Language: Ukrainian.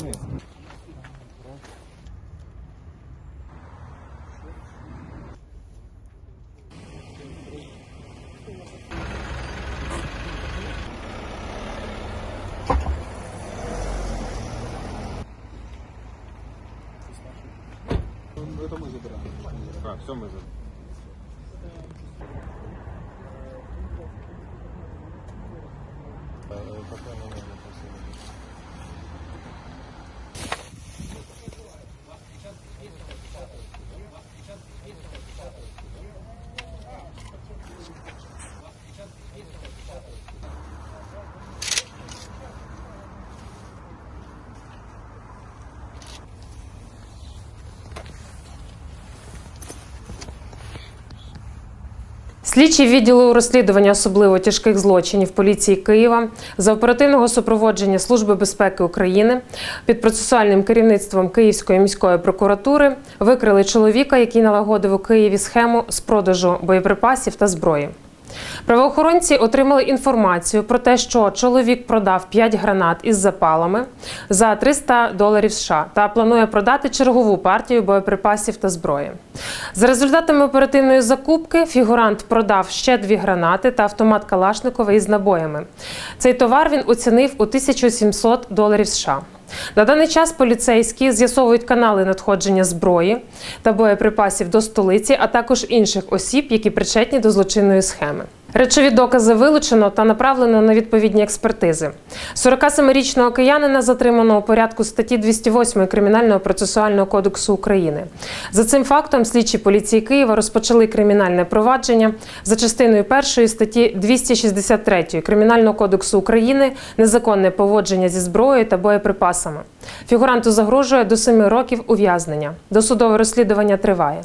Нет. Это мы забираем. А, все мы забираем. Э, пока не надо, спасибо. Слідчі відділу розслідування особливо тяжких злочинів поліції Києва за оперативного супроводження Служби безпеки України під процесуальним керівництвом Київської міської прокуратури викрили чоловіка, який налагодив у Києві схему з продажу боєприпасів та зброї. Правоохоронці отримали інформацію про те, що чоловік продав 5 гранат із запалами за 300 доларів США та планує продати чергову партію боєприпасів та зброї. За результатами оперативної закупки фігурант продав ще дві гранати та автомат Калашникова із набоями. Цей товар він оцінив у 1700 доларів США. На даний час поліцейські з'ясовують канали надходження зброї та боєприпасів до столиці, а також інших осіб, які причетні до злочинної схеми. Речові докази вилучено та направлено на відповідні експертизи. 47-річного киянина затримано у порядку статті 208 Кримінального процесуального кодексу України. За цим фактом слідчі поліції Києва розпочали кримінальне провадження за частиною першої статті 263 Кримінального кодексу України незаконне поводження зі зброєю та боєприпасами. Фігуранту загрожує до 7 років ув'язнення. Досудове розслідування триває.